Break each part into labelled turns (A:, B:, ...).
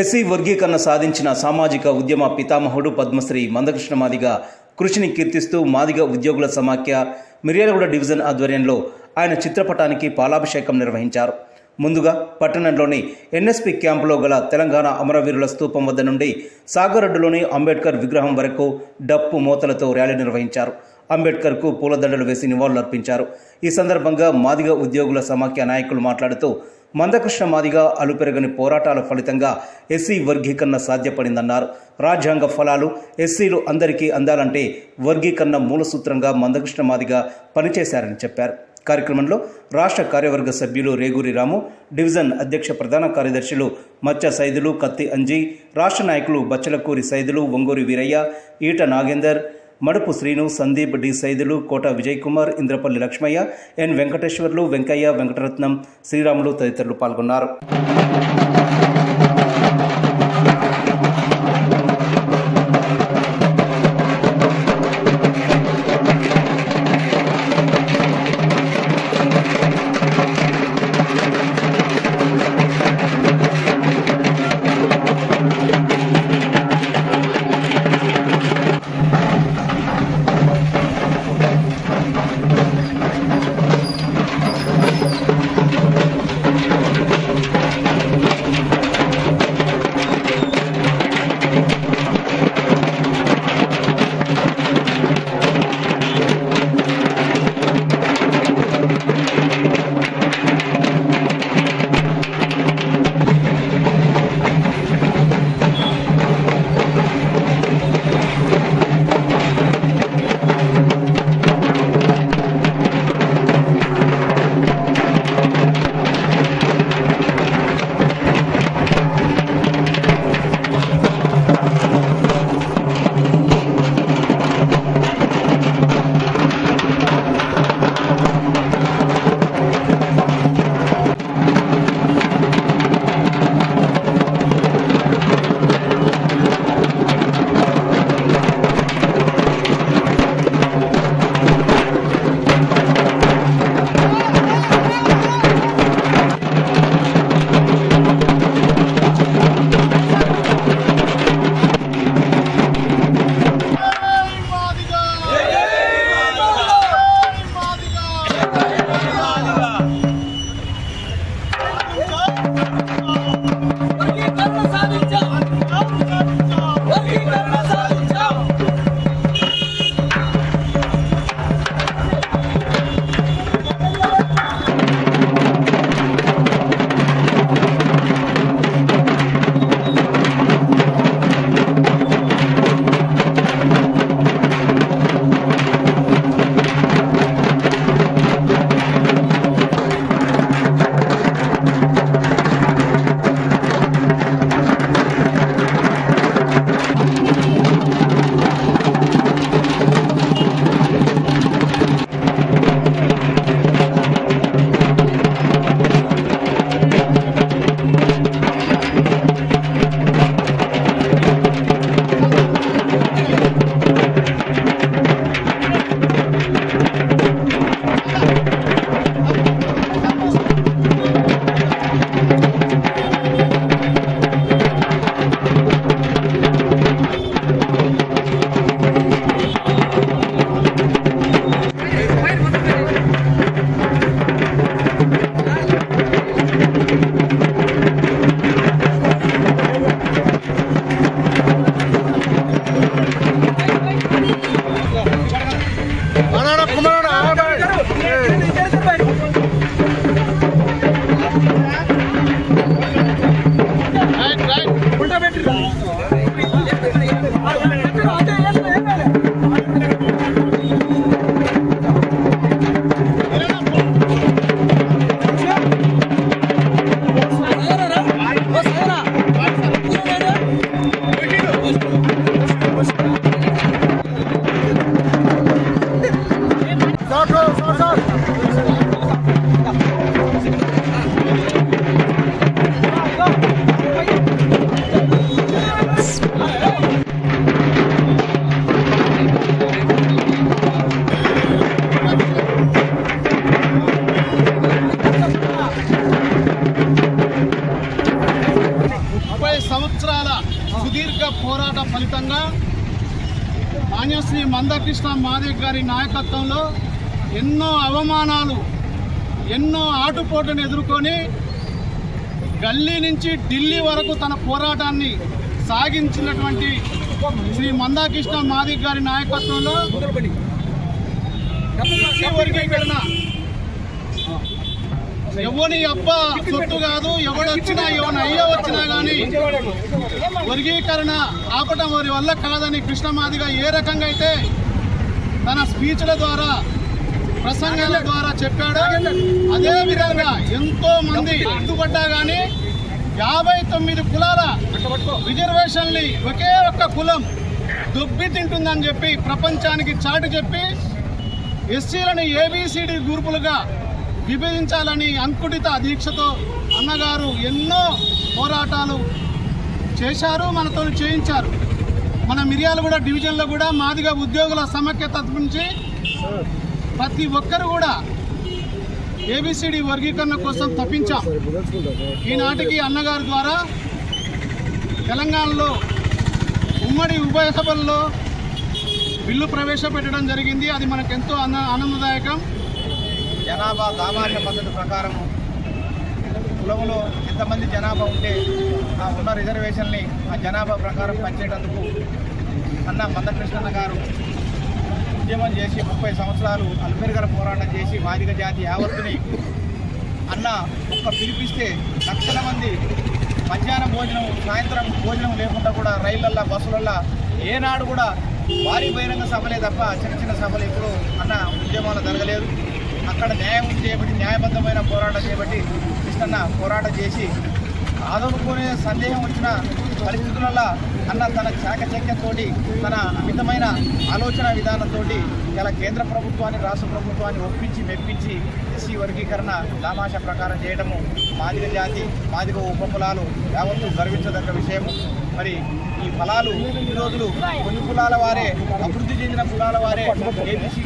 A: SC వర్గీకరణ సాధించిన సామాజిక ఉద్యమ పితామహుడు పద్మశ్రీ మందకృష్ణ మాదిగ కృషిని కీర్తిస్తూ మాదిగ ఉద్యోగుల సమాఖ్య మిర్యాలగూడ డివిజన్ ఆధ్వర్యంలో ఆయన చిత్రపటానికి పాలాభిషేకం నిర్వహించారు. ముందుగా పట్టణంలోని ఎన్ఎస్పి క్యాంపులో గల తెలంగాణ అమరవీరుల స్తూపం వద్ద నుండి సాగరడ్డులోని అంబేద్కర్ విగ్రహం వరకు డప్పు మూతలతో ర్యాలీ నిర్వహించారు. అంబేద్కర్కు పూలదండలు వేసి నివాళులర్పించారు. ఈ సందర్భంగా మాదిగ ఉద్యోగుల సమాఖ్య నాయకులు మాట్లాడుతూ మందకృష్ణ మాదిగా అలుపెరగని పోరాటాల ఫలితంగా ఎస్సీ వర్గీకరణ సాధ్యపడిందన్నారు. రాజ్యాంగ ఫలాలు ఎస్సీలు అందరికీ అందాలంటే వర్గీకరణ మూలసూత్రంగా మందకృష్ణ మాదిగా పనిచేశారని చెప్పారు. కార్యక్రమంలో రాష్ట్ర కార్యవర్గ సభ్యులు రేగూరి రాము డివిజన్ అధ్యక్ష ప్రధాన కార్యదర్శులు మచ్చ సైదులు కత్తి అంజీ రాష్ట్ర నాయకులు బచ్చలకూరి సైదులు ఒంగూరి వీరయ్య ఈట నాగేందర్ మడుపు శ్రీను సందీప్ డి సైదులు కోట విజయ్ కుమార్ ఇంద్రపల్లి లక్ష్మయ్య ఎన్ వెంకటేశ్వర్లు వెంకయ్య వెంకటరత్నం శ్రీరాములు తదితరులు పాల్గొన్నారు.
B: సంవత్సరాల సుదీర్ఘ పోరాట ఫలితంగా మాన్యశ్రీ
C: మందకృష్ణ మాదేవ్ గారి నాయకత్వంలో ఎన్నో అవమానాలు ఎన్నో ఆటుపోటును ఎదుర్కొని గల్లీ నుంచి ఢిల్లీ వరకు తన పోరాటాన్ని సాగించినటువంటి శ్రీ మందాకృష్ణ మాదిక్ గారి నాయకత్వంలో ఎవని అబ్బ సొత్తు కాదు ఎవడొచ్చినా ఎవని అయ్య వచ్చినా కానీ వర్గీకరణ ఆపటం వారి వల్ల కాదని కృష్ణమాదిగా ఏ రకంగా అయితే తన స్పీచ్ల ద్వారా ప్రసంగాల ద్వారా చెప్పాడో అదే విధంగా ఎంతో మంది అడ్డుపడ్డా కానీ యాభై తొమ్మిది కులాల రిజర్వేషన్ని ఒకే ఒక్క కులం దొబ్బి తింటుందని చెప్పి ప్రపంచానికి చాటు చెప్పి ఎస్సీలను ఏబీసీడీ గ్రూపులుగా విభజించాలని అంకుటిత దీక్షతో అన్నగారు ఎన్నో పోరాటాలు చేశారు మనతో చేయించారు. మన మిర్యాలగూడ డివిజన్లో కూడా మాదిగా ఉద్యోగుల సమైక్య తప్పించి ప్రతి ఒక్కరు కూడా ఏబిసిడి వర్గీకరణ కోసం తప్పించాం. ఈనాటికి అన్నగారి ద్వారా తెలంగాణలో ఉమ్మడి ఉభయ సభల్లో బిల్లు ప్రవేశపెట్టడం జరిగింది. అది మనకెంతో ఆన ఆనందదాయకం.
D: జనాభా దామాష పద్ధతి ప్రకారము కులంలో ఎంతమంది జనాభా ఉంటే ఆ ఉన్న రిజర్వేషన్ని ఆ జనాభా ప్రకారం పంచేటందుకు అన్న మందకృష్ణన్న గారు ఉద్యమం చేసి ముప్పై సంవత్సరాలు అల్పెరుగల పోరాటం చేసి వాదిక జాతి యావత్తుని అన్న ఒక్క పిలిపిస్తే లక్షల మంది మధ్యాహ్నం భోజనం సాయంత్రం భోజనం లేకుండా కూడా రైళ్ళల్లో బస్సులల్లో ఏనాడు కూడా భారీ బహిరంగ సభలే తప్ప చిన్న చిన్న సభలు ఎప్పుడు అన్న ఉద్యమాలు జరగలేదు. అక్కడ న్యాయం చేపట్టి న్యాయబద్ధమైన పోరాటం చేపట్టి కృష్ణన్న పోరాటం చేసి ఆదనుకునే సందేహం వచ్చిన పరిస్థితులలో అన్న తన చాకచక్యంతోటి తన అమితమైన ఆలోచన విధానంతో ఇలా కేంద్ర ప్రభుత్వాన్ని రాష్ట్ర ప్రభుత్వాన్ని ఒప్పించి మెప్పించి ఎస్సీ వర్గీకరణ దామాష ప్రకారం చేయడము మాదిగ జాతి మాదిగ ఉపకులాలు యావత్తు గర్వించదగ్గ విషయము. మరి ఈ ఫలాలు ఈ రోజులు కొన్ని కులాల వారే అభివృద్ధి చెందిన కులాల వారే ఏబిసి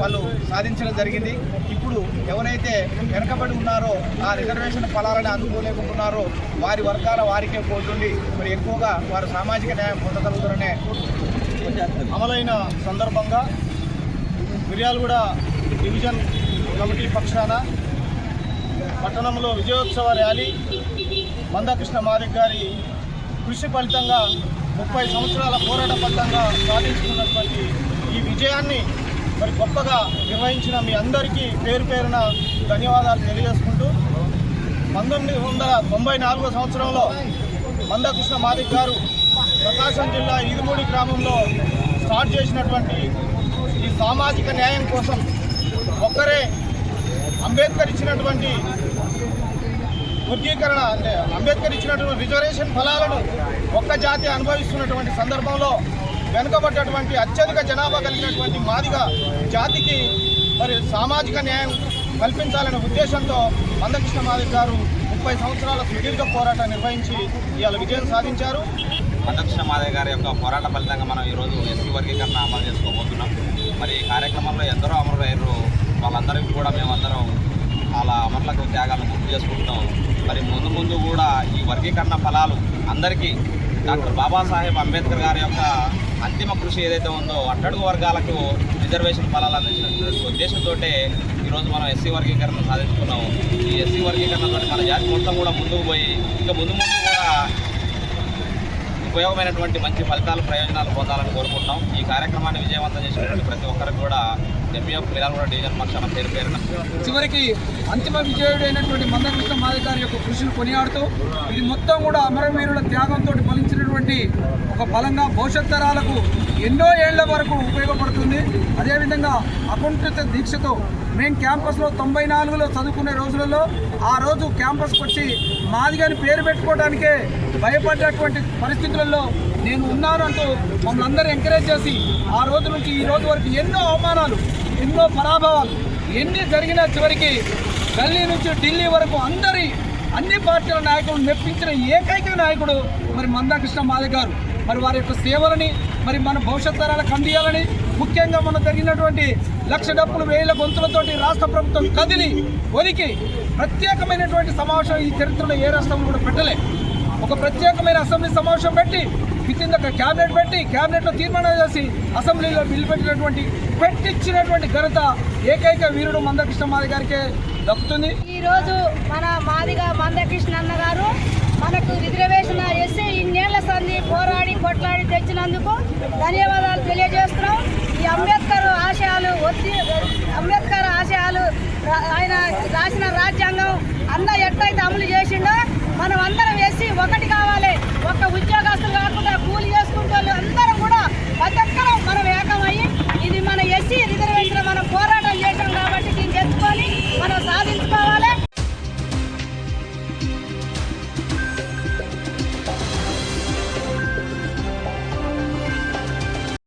D: వాళ్ళు సాధించడం జరిగింది. ఇప్పుడు ఎవరైతే వెనకబడి ఉన్నారో ఆ రిజర్వేషన్ ఫలాలను అందుకోలేకుంటున్నారో వారి వర్గాల వారికే పోతుంది మరి ఎక్కువగా వారు సామాజిక న్యాయం పొందగలుగుతారనే అమలైన సందర్భంగా మిర్యాలగూడ డివిజన్ కమిటీ పక్షాన పట్టణంలో విజయోత్సవ ర్యాలీ మందకృష్ణ మాదిక్ గారి కృషి ఫలితంగా ముప్పై సంవత్సరాల పోరాట ఫలితంగా సాధించుకున్నటువంటి ఈ విజయాన్ని మరి గొప్పగా నిర్వహించిన మీ అందరికీ పేరు పేరున ధన్యవాదాలు తెలియజేసుకుంటూ పంతొమ్మిది వందల తొంభై నాలుగో సంవత్సరంలో మందకృష్ణ మాదిక్ గారు ప్రకాశం జిల్లా ఈదుమూడి గ్రామంలో స్టార్ట్ చేసినటువంటి ఈ సామాజిక న్యాయం కోసం ఒక్కరే అంబేద్కర్ ఇచ్చినటువంటి వర్గీకరణ అంటే అంబేద్కర్ ఇచ్చినటువంటి రిజర్వేషన్ ఫలాలను ఒక్క జాతి అనుభవిస్తున్నటువంటి సందర్భంలో వెనుకబడ్డటువంటి అత్యధిక జనాభా కలిగినటువంటి మాదిగా జాతికి మరి సామాజిక న్యాయం కల్పించాలనే ఉద్దేశంతో మందకృష్ణ మాదిగ గారు ముప్పై సంవత్సరాల సుదీర్ఘ పోరాటం నిర్వహించి ఇవాళ విజయం సాధించారు.
E: మందకృష్ణ మాదయ్య గారి యొక్క పోరాట ఫలితంగా మనం ఈరోజు ఎస్సీ వర్గీకరణ అమలు చేసుకోబోతున్నాం. మరి ఈ కార్యక్రమంలో ఎందరో అమరులయ్యారు వాళ్ళందరికీ కూడా మేమందరం వాళ్ళ అమరులకు త్యాగాలను గుర్తు చేసుకుంటున్నాం. మరి ముందు ముందు కూడా ఈ వర్గీకరణ ఫలాలు అందరికీ డాక్టర్ బాబాసాహెబ్ అంబేద్కర్ గారి యొక్క అంతిమ కృషి ఏదైతే ఉందో అట్టడుగు వర్గాలకు రిజర్వేషన్ ఫలాలు అందించినటువంటి ఉద్దేశంతో ఈరోజు మనం ఎస్సీ వర్గీకరణ సాధించుకున్నాం ఈ ఎస్సీ వర్గీకరణతో మన జాతి మొత్తం కూడా ముందుకు పోయి ఇంకా ముందు ముందు కూడా ఉపయోగమైనటువంటి మంచి ఫలితాలు ప్రయోజనాలు పొందాలని కోరుకుంటున్నాం. ఈ కార్యక్రమాన్ని విజయవంతం చేసినటువంటి ప్రతి ఒక్కరికి కూడా ఎంపీఎఫ్ మిలాలగూడ డివిజన్ పక్షాన పేరు పేరున.
F: చివరికి అంతిమ విజయుడైనటువంటి మందకృష్ణ మాదిక గారి యొక్క కృషిని కొనియాడుతూ ఇది మొత్తం కూడా అమరవీరుల త్యాగంతో ఫలించినటువంటి ఒక బలంగా భవిష్యత్ తరాలకు ఎన్నో ఏళ్ళ వరకు ఉపయోగపడుతుంది. అదేవిధంగా అకుంఠిత దీక్షతో మేము క్యాంపస్లో తొంభై నాలుగులో చదువుకునే రోజులలో ఆ రోజు క్యాంపస్కి వచ్చి మాదిగాని పేరు పెట్టుకోవడానికే భయపడ్డటువంటి పరిస్థితులలో నేను ఉన్నాను అంటూ మమ్మల్ని అందరూ ఎంకరేజ్ చేసి ఆ రోజు నుంచి ఈ రోజు వరకు ఎన్నో అవమానాలు ఎన్నో పరాభవాలు ఎన్ని జరిగినా చివరికి ఢిల్లీ నుంచి ఢిల్లీ వరకు అందరి అన్ని పార్టీల నాయకులను మెప్పించిన ఏకైక నాయకుడు మరి మందాకృష్ణ మాదే గారు. మరి వారి యొక్క సేవలని మరి మన భవిష్యత్ తరాలకు అందియాలని ముఖ్యంగా మన జరిగినటువంటి లక్ష డబ్బులు వేల గొంతులతోటి రాష్ట్ర ప్రభుత్వం కదిలి ఒలికి ప్రత్యేకమైనటువంటి సమావేశం ఈ చరిత్రలో ఏ రాష్ట్రంలో కూడా పెట్టలే. ఒక ప్రత్యేకమైన అసెంబ్లీ సమావేశం పెట్టి విత్ క్యాబినెట్ పెట్టి క్యాబినెట్లో తీర్మానం చేసి అసెంబ్లీలో బిల్లు పెట్టినటువంటి పెట్టించినటువంటి ఘనత ఏకైక వీరుడు మందకృష్ణ మాది గారికే దక్కుతుంది.
G: ఈరోజు మన మాదిగా మందకృష్ణ అన్న గారు మనకు రిజర్వేషన్ ఎస్సీ ఇన్నేళ్ళ సంధి పోరాడి కొట్లాడి తెచ్చినందుకు ధన్యవాదాలు తెలియజేస్తున్నాం. ఈ అంబేద్కర్ ఆశయాలు వచ్చి అంబేద్కర్ ఆశయాలు ఆయన రాసిన రాజ్యాంగం అన్న ఎట్లయితే అమలు చేసిండో మనం అందరం వేసి